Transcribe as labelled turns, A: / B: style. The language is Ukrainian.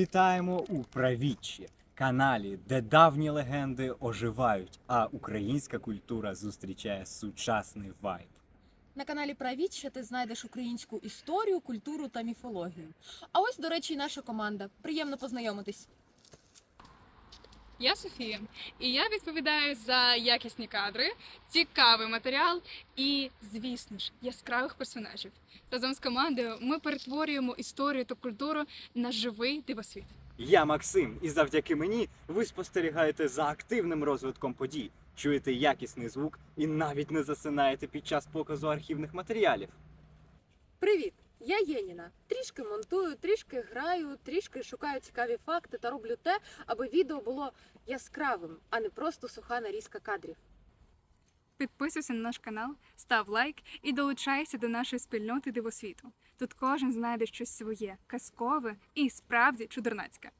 A: Вітаємо у Правіччі, каналі, де давні легенди оживають, а українська культура зустрічає сучасний вайб.
B: На каналі Правіччя ти знайдеш українську історію, культуру та міфологію. А ось, до речі, наша команда. Приємно познайомитись.
C: Я Софія, і я відповідаю за якісні кадри, цікавий матеріал і, звісно ж, яскравих персонажів. Разом з командою ми перетворюємо історію та культуру на живий дивосвіт.
A: Я Максим, і завдяки мені ви спостерігаєте за активним розвитком подій, чуєте якісний звук і навіть не засинаєте під час показу архівних матеріалів.
D: Привіт! Я Єніна. Трішки монтую, трішки граю, трішки шукаю цікаві факти та роблю те, аби відео було яскравим, а не просто суха нарізка кадрів.
C: Підписуйся на наш канал, став лайк і долучайся до нашої спільноти дивосвіту. Тут кожен знайде щось своє, казкове і справді чудернацьке.